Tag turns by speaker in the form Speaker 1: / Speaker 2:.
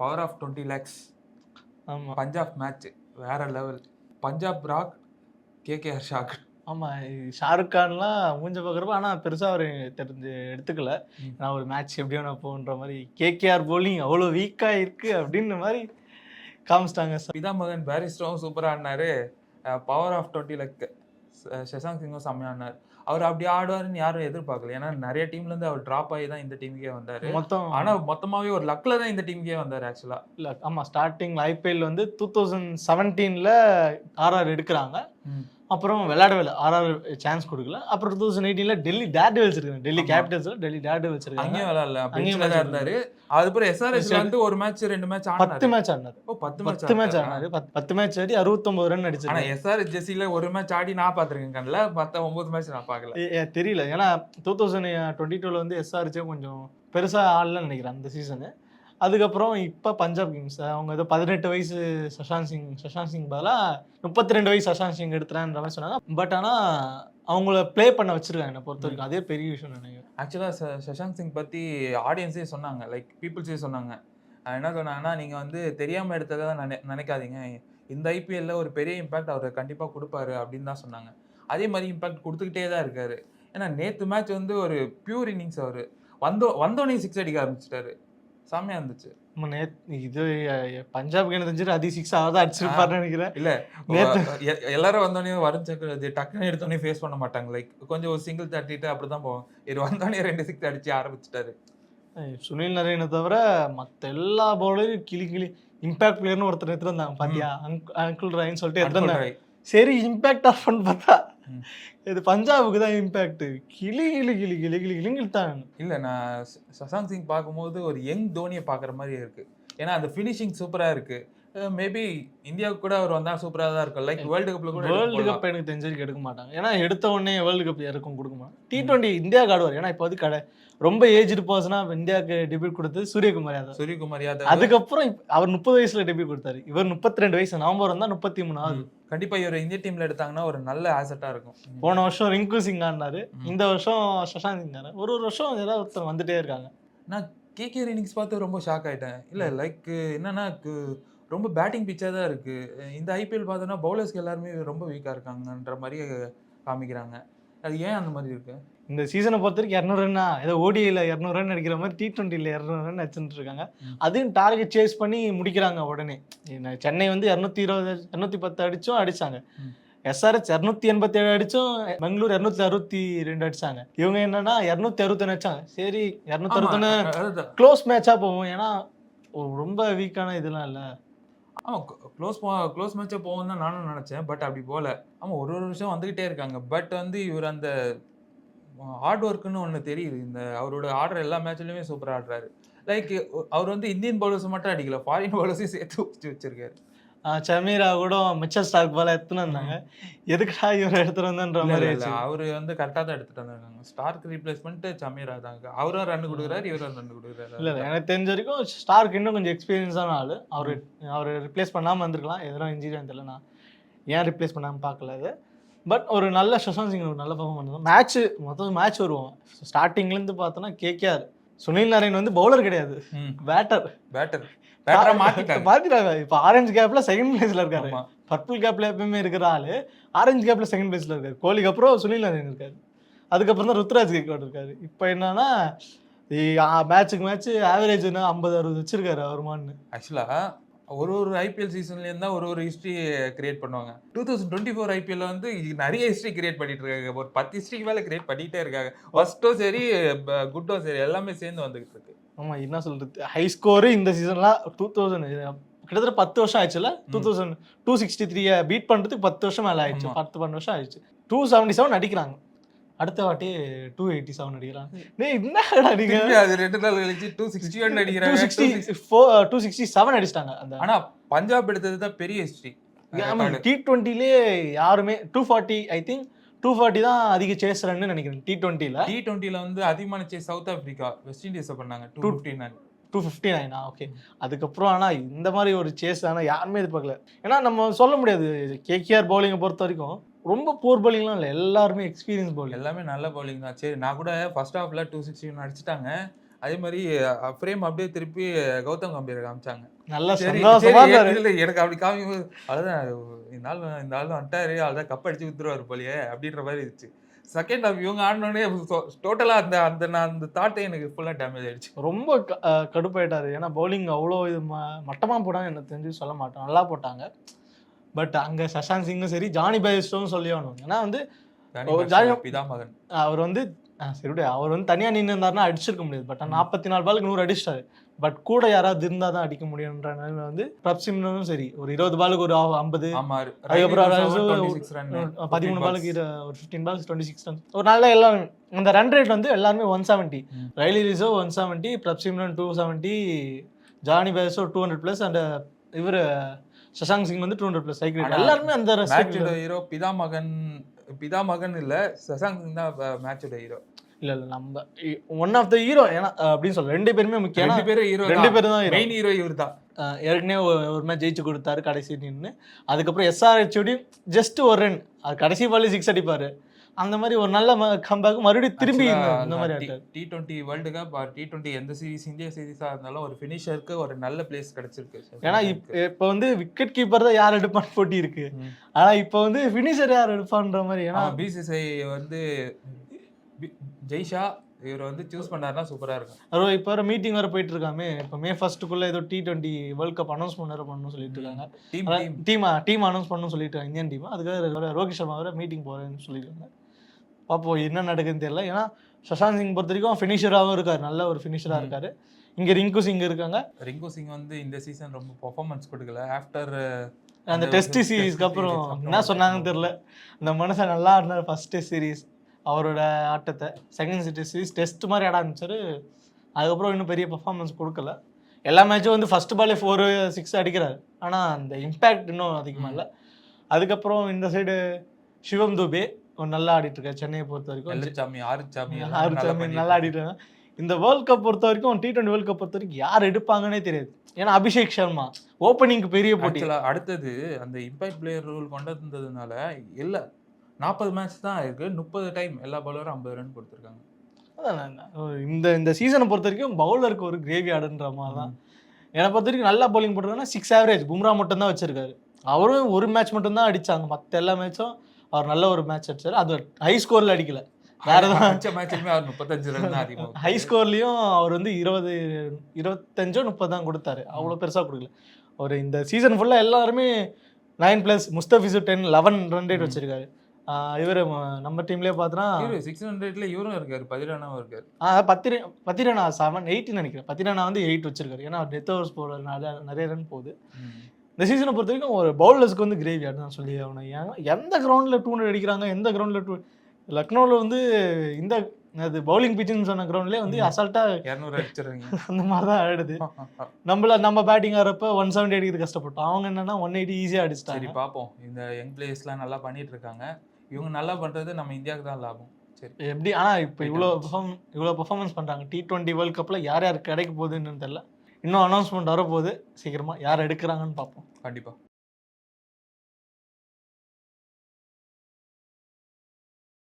Speaker 1: Power of twenty lakhs
Speaker 2: ஆமா.
Speaker 1: Punjab match வேற level Punjab rock KKR shock
Speaker 2: ஆமா ஷாருக் கான்லாம் மூஞ்ச பார்க்குறப்ப ஆனா பெருசா அவர் தெரிஞ்சு எடுத்துக்கல. நான் ஒரு மேட்ச் எப்படியோ நான் போன்ற மாதிரி கேகேஆர் போலிங் அவ்வளோ வீக்கா இருக்கு அப்படின்ற மாதிரி காமிச்சிட்டாங்க
Speaker 1: பிதாமகன் பேரிஸ்டரும் சூப்பரா ஆடினாரு. Power of twenty lakh Shashank சிங்கும் செம்மையா ஆடினார். அவர் அப்படி ஆடுவாருன்னு யாரும் எதிர்பார்க்கல. ஏன்னா நிறைய டீம்ல இருந்து அவர் டிராப் ஆகி தான் இந்த டீமுக்கே வந்தாரு.
Speaker 2: மொத்தம்
Speaker 1: ஆனா மொத்தமாவே ஒரு லக்ல தான் இந்த டீமுக்கே வந்தாரு ஆக்சுவலா
Speaker 2: இல்ல ஆமா ஸ்டார்டிங் ஐபிஎல் வந்து டூ தௌசண்ட் செவன்டீன்ல ஆர்ஆர் எடுக்கிறாங்க. அப்புறம் விளையாடவே ஆர்ஆர் சான்ஸ் கொடுக்கல. அப்புறம் டூ தௌசண்ட் எயிட்டீன்ல டெல்லி டேர் டெவில்ஸ் இருக்காங்க. டெல்லி. கேபிட்டல்ஸ்ல டெல்லி டேர் டெவில்ஸ் இருக்காங்க.
Speaker 1: அங்கேயும் விளையாடல.
Speaker 2: அங்கேயும்
Speaker 1: இருந்தாரு. அதுக்கப்புறம் எஸ்ஆர்எஸ்ல வந்து ஒரு மேட்ச் ரெண்டு மேட்ச்
Speaker 2: பத்து மேட்ச் ஆடினாரு.
Speaker 1: ஓ பத்து மேட்ச்
Speaker 2: பத்து மேட்ச் ஆடினாரு. பத்து- மேட்ச் ஆடி அறுபத்தொன்பது ரன் அடிச்சிருக்காங்க
Speaker 1: எஸ்ஆர்எஸ் ஜெர்சில ஒரு மேட்ச் ஆடி நான் பாத்திருக்கேன் கண்ணுல. மத்த ஒன்பது மேட்ச் நான் பார்க்கல.
Speaker 2: தெரியல. ஏன்னா டூ தௌசண்ட் டுவெண்ட்டி டூல வந்து எஸ்ஆர்ச்சே கொஞ்சம் பெருசா ஆடலன்னு நினைக்கிறேன் அந்த சீசனு அதுக்கப்புறம் இப்போ பஞ்சாப் கிங்ஸ் அவங்க ஏதோ பதினெட்டு வயசு சஷாந்த் சிங் சஷாந்த் சிங் பதிலாக முப்பத்தி ரெண்டு வயசு சஷாந்த் சிங் எடுத்துறான்ற மாதிரி சொன்னாங்க. பட் ஆனால் அவங்கள ப்ளே பண்ண வச்சிருக்காங்க என்னை பொறுத்த வரைக்கும். அதே பெரிய விஷயம் நினைக்கிறேன்.
Speaker 1: ஆக்சுவலாக சஷாந்த் சிங் பற்றி ஆடியன்ஸே சொன்னாங்க. லைக் பீப்புள்ஸே சொன்னாங்க. என்ன சொன்னாங்கன்னா நீங்கள் வந்து தெரியாமல் எடுத்ததை நினை நினைக்காதீங்க. இந்த ஐபிஎல்ல ஒரு பெரிய இம்பாக்ட் அவர் கண்டிப்பாக கொடுப்பாரு அப்படின்னு தான் சொன்னாங்க. அதே மாதிரி இம்பாக்ட் கொடுத்துக்கிட்டே தான் இருக்காரு. ஏன்னா நேற்று மேட்ச் வந்து ஒரு பியூர் இன்னிங்ஸ் அவர். வந்தோ வந்தோடனே சிக்ஸ் அடிக்க ஆரம்பிச்சிட்டாரு. செம்மையா இருந்துச்சு.
Speaker 2: இது பஞ்சாப் எனக்கு தெரிஞ்சிட்டு அதி சிக்ஸ் தான் அடிச்சிருப்பாருன்னு நினைக்கிறேன்.
Speaker 1: இல்ல எல்லாரும் வந்தோடனே வரும் சக்கரவர்த்தி டக்குன்னு எடுத்தோடனே ஃபேஸ் பண்ண மாட்டாங்க. லைக் கொஞ்சம் ஒரு சிங்கிள் தட்டிட்டு அப்படிதான் போவோம். இது வந்தோடனே ரெண்டு சிக்ஸ் அடிச்சு ஆரம்பிச்சிட்டாரு.
Speaker 2: சுனில் நரேனை தவிர மற்ற எல்லா பவுலரும் கிளி கிளி இம்பாக்ட் பிளேயர்னு ஒருத்தர் எடுத்துட்டு வந்தாங்க பாத்தியா அங்கிள் ராயின்னு சொல்லிட்டு எடுத்துட்டு வந்தாங்க சரி இம்பாக்ட் ஆஃப் பார்த்தா. இது பஞ்சாபுக்கு தான் இம்பேக்ட் கிளி கிளி கிளி கிளி கிளி கிளிங்கிட்டாங்க
Speaker 1: இல்லை நான் சசாந்த் சிங் பார்க்கும்போது ஒரு யங் தோனியை பார்க்குற மாதிரி இருக்குது ஏன்னா அந்த ஃபினிஷிங் சூப்பராக இருக்குது மேபி இந்தியாவுக்கு கூட அவர் வந்தா சூப்பரா தான் இருக்கும். லைக் வேர்ல்டு கப்ல கூட
Speaker 2: வேர்ல்டு கப் எனக்கு தெரிஞ்ச வரைக்கும் எடுக்க மாட்டாங்க. ஏன்னா எடுத்த உடனே வேர்ல்டு கப் யாருக்கும் கொடுக்க மாட்டாங்க. டி டுவெண்ட்டி இந்தியாவுக்கு ஆடுவார் ஏன்னா இப்போ வந்து கடை. ரொம்ப ஏஜ்டு பர்சனா இந்தியாவுக்கு டெபியூட் கொடுத்தது சூரியகுமார் யாதவ்.
Speaker 1: சூரியகுமார் யாதவ்.
Speaker 2: அதுக்கப்புறம் அவர் முப்பது வயசுல டெபியூட் கொடுத்தாரு. இவர் முப்பத்தி ரெண்டு வயசு. நவம்பர் வந்தா முப்பத்தி மூணு ஆகுது.
Speaker 1: கண்டிப்பா இவர் இந்திய டீம்ல எடுத்தாங்கன்னா ஒரு நல்ல ஆசெட்டா இருக்கும்.
Speaker 2: போன வருஷம் ரிங்கு சிங் ஆடினாரு. இந்த வருஷம் சஷாந்த் சிங் ஆனாரு ஒரு ஒரு வருஷம் ஏதாவது ஒருத்தர் வந்துட்டே இருக்காங்க.
Speaker 1: நான் கேகே இன்னிங்ஸ் பார்த்து ரொம்ப ஷாக் ஆயிட்டேன். இல்ல லைக் என்னன்னா கு- ரொம்ப பேட்டிங் பிச்சா தான் இருக்கு. இந்த ஐபிஎல் பார்த்தோன்னா பவுலர்ஸ்க்கு எல்லாருமே ரொம்ப வீக்கா இருக்காங்கன்ற மாதிரி காமிக்கிறாங்க. அது ஏன் அந்த மாதிரி இருக்கு?
Speaker 2: இந்த சீசனை பொறுத்த வரைக்கும் இரநூறு ரன்னா ஏதோ ஓடிஐல இரநூறு ரன் அடிக்கிற மாதிரி டி டுவெண்ட்டியில் இரநூறு ரன் அடிச்சுட்டு இருக்காங்க. அதையும் டார்கெட் சேஸ் பண்ணி முடிக்கிறாங்க உடனே. சென்னை வந்து இரநூத்தி இருபது இரநூத்தி பத்து அடிச்சும் அடிச்சாங்க.
Speaker 1: ம்.
Speaker 2: எஸ்ஆர்எச் இரநூத்தி எண்பத்தி ஏழு அடிச்சும் பெங்களூர் இரநூத்தி அறுபத்தி ரெண்டு அடிச்சாங்க. இவங்க என்னன்னா இரநூத்தி அறுபத்தொன்னு அடிச்சாங்க. சரி இரநூத்தி அறுபத்தொன்னு. க்ளோஸ் மேட்சா போகும். ஏன்னா ரொம்ப வீக்கான இதெல்லாம் இல்ல.
Speaker 1: ஆமாம் க்ளோஸ் க்ளோஸ் மேட்சே போகும் தான் நானும் நினச்சேன். பட் அப்படி போகல. ஆமாம் ஒரு ஒரு வருஷம் வந்துக்கிட்டே இருக்காங்க. பட் வந்து இவர் அந்த ஹார்ட் ஒர்க்குன்னு ஒன்று தெரியுது. இந்த அவரோட ஆடுற எல்லா மேட்ச்லையுமே சூப்பராக ஆடுறாரு. லைக் அவர் வந்து இந்தியன் பவுலர்ஸ் மட்டும் அடிக்கல. ஃபாரின் பவுலர்ஸையும் சேர்த்து வச்சு வச்சிருக்காரு.
Speaker 2: சமீரா கூட மிச்சல் ஸ்டாக் போல எடுத்துன்னு வந்தாங்க. எதுக்குடா இவர் எடுத்துட்டு வந்தன்ற மாதிரி.
Speaker 1: அவரு வந்து கரெக்டா தான் எடுத்துட்டு வந்திருக்காங்க. ஸ்டார்க் ரீப்ளேஸ்மெண்ட் சமீரா தாங்க அவரும் ரன் கொடுக்குறாரு இவரும் ரன் கொடுக்குறாரு.
Speaker 2: இல்ல எனக்கு தெரிஞ்ச வரைக்கும் ஸ்டார்க் இன்னும் கொஞ்சம் எக்ஸ்பீரியன்ஸான ஆளு. அவர் அவர் ரிப்ளேஸ் பண்ணாம இருந்திருக்கலாம் எதனா இன்ஜுரி தெரியல நான் ஏன் ரிப்ளேஸ் பண்ணாம பார்க்கல அது. பட் ஒரு நல்ல சுஷாந்த் சிங் ஒரு நல்ல பர்ஃபார்ம் பண்ணுவோம் மேட்ச் மொத்தம் மேட்ச் வருவோம். ஸ்டார்டிங்ல இருந்து பார்த்தோன்னா கேகேஆர் சுனில் நாராயண் வந்து பவுலர் கிடையாது. பேட்டர்
Speaker 1: பேட்டரா மாத்திட்டாங்க.
Speaker 2: இப்போ ஆரஞ்சு கேப்ல செகண்ட் பிளேஸ்ல இருக்காரு. பர்பிள் கேப்ல எப்பயுமே இருக்கிற ஆளு ஆரஞ்சு கேப்ல செகண்ட் பிளேஸ்ல இருக்காரு. கோலிக்கு அப்புறம் சுனில் நாராயண் இருக்காரு. அதுக்கப்புறம் தான் ருத்ராஜ் கேக்வாட் இருக்காரு இப்போ என்னன்னா மேட்சுக்கு மேட்ச் ஆவரேஜ் என்ன? ஐம்பது அறுபது வச்சிருக்காரு அவருமான்னு.
Speaker 1: ஆக்சுவலா ஒரு ஒரு ஐபிஎல் சீசன்ல இருந்தா ஒரு ஒரு ஹிஸ்டரி கிரியேட் பண்ணுவாங்க. Two thousand twenty four IPL வந்து நிறைய ஹிஸ்டரி கிரியேட் பண்ணிட்டு இருக்காங்க. ஒரு பத்து ஹிஸ்டரிக்கு மேல கிரியேட் பண்ணிட்டே இருக்காங்க. ஃபர்ஸ்ட்டும் சரி குட்டும் சரி எல்லாமே சேர்ந்து வந்துகிட்டு இருக்கு.
Speaker 2: ஆமா என்ன சொல்றது? ஹை ஸ்கோர் இந்த சீசன்லாம் டூ தௌசண்ட் கிட்டத்தட்ட பத்து வருஷம் ஆயிடுச்சுல two thousand two sixty three beat பண்றதுக்கு பத்து வருஷம் மேல ஆயிடுச்சு. பத்து பன்னெண்டு வருஷம் ஆயிடுச்சு. டூ செவன்டி செவன் அடிக்கிறாங்க. அடுத்த வாட்டி டூ எயிட்டி செவன் அடிக்கிறாங்க டேய் என்னடா நீங்க
Speaker 1: திருப்பி அது ரெண்டு நாள் கழிச்சு டூ சிக்ஸ்டி ஒன் அடிக்கிறாங்க
Speaker 2: sixty four two sixty seven அடிச்சிட்டாங்க அந்த
Speaker 1: ஆனா பஞ்சாப் எடுத்தது தான் பெரிய ஹிஸ்டரி
Speaker 2: டி டுவெண்ட்டிலே யாருமே two forty I think two forty தான் அதிக சேஸ் ரன்னு நினைக்கிறேன் டி
Speaker 1: டி டுவெண்ட்டில வந்து அதிகமான chase South Africa West Indies பண்ணாங்க two fifty nine
Speaker 2: two fifty நைனா ஓகே அதுக்கப்புறம் ஆனால் இந்த மாதிரி ஒரு சேஸ் ஆனால் யாருமே எதிர்பார்க்கல. ஏன்னா நம்ம சொல்ல முடியாது கேகேஆர் பவுலிங்கை பொறுத்த வரைக்கும் ரொம்ப போர் பவுலிங்லாம் இல்லை எல்லாருமே எக்ஸ்பீரியன்ஸ் பவுலிங்
Speaker 1: எல்லாமே நல்ல பவுலிங் தான். சரி நான் கூட ஃபர்ஸ்ட் ஹாஃப்ல டூ சிக்ஸ்டி அடிச்சிட்டாங்க. அதே மாதிரி ஃப்ரேம் அப்படியே திருப்பி கௌதம் கம்பீர் காமிச்சாங்க.
Speaker 2: நல்லா சந்தோஷமா
Speaker 1: இல்ல எனக்கு அப்படி காமி அதான் இந்த ஆள் இந்த ஆள் வந்துட்டாரு அதான் கப் அடிச்சு வித்துருவாரு போலயே அப்படின்ற மாதிரி இருந்துச்சு. செகண்ட் ஹாஃப் இவங்க ஆடினோடனே டோட்டலா அந்த அந்த நான் அந்த தாட்டே எனக்கு ஃபுல்லா டேமேஜ் ஆயிடுச்சு.
Speaker 2: ரொம்ப கடுப்பாயிட்டாரு. ஏன்னா பவுலிங் அவ்வளோ இது ம- மட்டமா போட்டாங்க எனக்கு தெரிஞ்சு சொல்ல மாட்டோம். நல்லா போட்டாங்க. பட் அங்க சஷாந்த் சிங்கும் சரி ஜானி பைஸ்டும் சொல்லி ஆகணும். ஏன்னா வந்து
Speaker 1: ஜானி
Speaker 2: ஜானி-
Speaker 1: பிதாமகன்.
Speaker 2: அவர் வந்து சரி விடு, அவர் வந்து தனியா நின்று இருந்தாருன்னா அடிச்சிருக்க முடியாது. பட் நாற்பத்தி நாலு பாலுக்கு நூறு அடிச்சிட்டாரு. பட் கூட யாராவது இருந்தா தான் அடிக்க முடியுன்ற நிலைமை வந்து பிரப்சிம்னும் சரி. ஒரு இருபது பாலுக்கு ஒரு ஐம்பது. அதுக்கப்புறம் பதிமூணு பாலுக்கு ஒரு fifteen balls twenty six runs ஒரு நல்ல எல்லாம் அந்த ரன் ரேட் வந்து எல்லாருமே one seventy. Rilee reserve one seventy Prabhsimran two seventy Jonny Bairstow two hundred plus and இவர் சஷாங்க் சிங் வந்து டூ ஹண்ட்ரட் ப்ளஸ் சைக்கிள் எல்லாருமே அந்த respect
Speaker 1: மேட்சோட ஹீரோ பிதாமகன் பிதாமகன் இல்ல சசாங் சிங் தான் மேட்சோட ஹீரோ
Speaker 2: இல்ல இல்ல நம்ம ஒன் ஆஃப் த ஹீரோ ஏன்னா அப்படின்னு சொல்ல ரெண்டு பேருமே முக்கியம்
Speaker 1: ரெண்டு பேரும் ஹீரோ
Speaker 2: ரெண்டு பேரும் தான்.
Speaker 1: மெயின் ஹீரோ இவர் தான்
Speaker 2: ஏற்கனவே ஒரு- மேட்ச் ஜெயிச்சு கொடுத்தாரு கடைசி நின்று அதுக்கப்புறம் எஸ்ஆர்ஹெச்ஓடி ஜஸ்ட் ஒரு ரன் அது கடைசி பால் சிக்ஸ் அடிப்பாரு. அந்த மாதிரி ஒரு நல்ல கம்பேக் மறுபடியும் திரும்பி இந்த மாதிரி
Speaker 1: T twenty world cup T twenty எந்த சீரிஸ் இந்தியா சீரிஸா இருந்தாலும் ஒரு ஃபினிஷருக்கு ஒரு நல்ல பிளேஸ் கிடைச்சிருக்கு.
Speaker 2: ஏன்னா இப்- இப்ப வந்து விக்கெட் கீப்பர் தான் யார் எடுப்பான்னு போட்டி இருக்கு.
Speaker 1: ம்.
Speaker 2: ஆனா இப்ப வந்து ஃபினிஷர் யார் எடுப்பான்ற மாதிரி ஏன்னா
Speaker 1: பிசிசிஐ வந்து ஜெய்ஷா இவர் வந்து சூஸ் பண்ணாருன்னா சூப்பரா இருக்கும்.
Speaker 2: இப்ப வர மீட்டிங் வர போயிட்டு இருக்காமே இப்ப மே ஃபர்ஸ்ட்டுக்குள்ள ஏதோ T twenty world cup announce பண்ண பண்ணணும்னு சொல்லிட்டு இருக்காங்க
Speaker 1: டீம் டீம்
Speaker 2: அனௌன்ஸ் பண்ணணும்னு சொல்லிட்டு இருக்காங்க இந்தியன் டீம் அதுக்காக ரோஹித் சர்மா வர மீட்டிங் போறேன்னு சொல்லியிருக்காங்க பார்ப்போம் என்ன நடக்குதுன்னு தெரியல. ஏன்னா சஷாந்த் சிங் பொறுத்த வரைக்கும் ஃபினிஷராகவும் இருக்காரு. நல்ல ஒரு ஃபினிஷரா
Speaker 1: ம்.
Speaker 2: இருக்காரு. இங்க ரிங்கு சிங் இருக்காங்க.
Speaker 1: ரிங்கு சிங் வந்து இந்த சீசன் ரொம்ப பெர்ஃபார்மன்ஸ் கொடுக்கல. ஆஃப்டர்
Speaker 2: அந்த டெஸ்ட் சீரீஸ்க்கு அப்புறம் என்ன சொன்னாங்கன்னு தெரியல. அந்த மனுஷன் நல்லா ஆடினார் ஃபர்ஸ்ட் டெஸ்ட் சீரீஸ் அவரோட ஆட்டத்தை. செகண்ட் டெஸ்ட் சீரீஸ் டெஸ்ட் மாதிரி ஆட ஆரம்பிச்சாரு. அதுக்கப்புறம் இன்னும் பெரிய பெர்ஃபார்மன்ஸ் கொடுக்கல. எல்லா மேட்சும் வந்து ஃபர்ஸ்ட் பாலே ஃபோர் சிக்ஸ் அடிக்கிறாரு. ஆனால் அந்த இம்பேக்ட் இன்னும் அதிகமாக இல்லை. அதுக்கப்புறம் இந்த சைடு சிவம் துபே. நல்லா ஆடிட்டு இருக்காரு சென்னையை பொறுத்த வரைக்கும்
Speaker 1: எல்லாம்
Speaker 2: ஆறு
Speaker 1: நல்லா
Speaker 2: சாமி நல்லா ஆடிட்டு இருக்காங்க இந்த வேர்ல்ட் கப் பொறுத்த வரைக்கும் டி டுவெண்ட்டி வேர்ல்ட் கப் பொறுத்த வரைக்கும் யார் எடுப்பாங்கன்னே தெரியாது. ஏன்னா அபிஷேக் சர்மா ஓப்பனிங்க்கு பெரிய போட்டி.
Speaker 1: அடுத்தது அந்த இம்பாக்ட் பிளேயர் ரூல் கொண்டு வந்ததுனால இல்ல நாற்பது மேட்ச் தான் இருக்கு. முப்பது டைம் எல்லா பாலரும் ஐம்பது ரன் கொடுத்துருக்காங்க.
Speaker 2: இந்த இந்த சீசனை பொறுத்த வரைக்கும் பவுலருக்கு ஒரு கிரேவி ஆடுன்ற மாதிரி தான். என்னை பொறுத்த வரைக்கும் நல்லா bowling போட்டிருக்காங்கன்னா சிக்ஸ் ஆவரேஜ் பும்ரா மட்டும் தான் வச்சிருக்காரு. அவரும் ஒரு மேட்ச் மட்டும் தான் அடிச்சாங்க. மற்ற எல்லா மேட்சும் அவர் நல்ல ஒரு மேட்ச் அடிச்சாரு. அது ஹை ஸ்கோர்ல அடிக்கல. வேற ஏதாவது
Speaker 1: மேட்ச்லயுமே அவர் முப்பத்தஞ்சு ரன் தான் அதிகம்
Speaker 2: ஹை ஸ்கோர்லயும் அவர் வந்து இருபது இருபத்தஞ்சோ முப்பது தான் கொடுத்தாரு. அவ்வளோ பெருசா கொடுக்கல. ஒரு இந்த சீசன் ஃபுல்லா எல்லாருமே nine plus Mustafiz ten eleven run rate. வச்சிருக்காரு. இவர் நம்ம டீம்லயே பார்த்தோன்னா
Speaker 1: இவரு சிக்ஸ் ஹண்ட்ரட்ல இவரும் இருக்காரு பதிரானாவும் இருக்காரு.
Speaker 2: ஆ பத்திர பத்திரனா செவன் எயிட்னு நினைக்கிறேன். பத்திரனா வந்து எயிட் வச்சிருக்காரு. ஏன்னா டெத் ஓவர்ஸ் நிறைய நிறைய ரன் போகுது. இந்த சீசனை பொறுத்த வரைக்கும் ஒரு பவுலர்ஸ்க்கு வந்து கிரேவி ஆடு சொல்லி ஆகணும். ஏன் எந்த கிரவுண்டில் டூ ஹண்ட்ரட் அடிக்கிறாங்க எந்த கிரவுண்டில் டூ லக்னோவில் வந்து இந்த அது பவுலிங் பிச்சுன்னு சொன்ன கிரவுண்ட்லேயே வந்து. அசால்ட்டாக
Speaker 1: இரநூறு அடிச்சிடுறீங்க
Speaker 2: அந்த மாதிரி தான் ஆடுது நம்மள நம்ம பேட்டிங் ஆகிறப்ப ஒன் செவன்டி அடிக்கிறது கஷ்டப்பட்டோம். அவங்க என்னன்னா ஒன் எயிட்டி ஈஸியாக
Speaker 1: சரி
Speaker 2: அடிச்சிட்டாங்க
Speaker 1: பாப்போம். இந்த யங் பிளேயர்ஸ்லாம் நல்லா பண்ணிட்டு இருக்காங்க. இவங்க நல்லா பண்றது நம்ம இந்தியாவுக்கு தான் லாபம். சரி.
Speaker 2: எப்படி? ஆனால் இப்போ இவ்வளோ பெர்ஃபார்ம் இவ்வளோ பெர்ஃபார்மன்ஸ் பண்ணுறாங்க டி டுவெண்ட்டி வேர்ல்ட் கப்பில் யார் யார் கிடைக்க போகுதுன்னு தெரியல. இன்னும் அனௌன்ஸ்மெண்ட் வரப்போகுது. சீக்கிரமாக யார் எடுக்கிறாங்கன்னு பார்ப்போம்.
Speaker 1: கண்டிப்பாக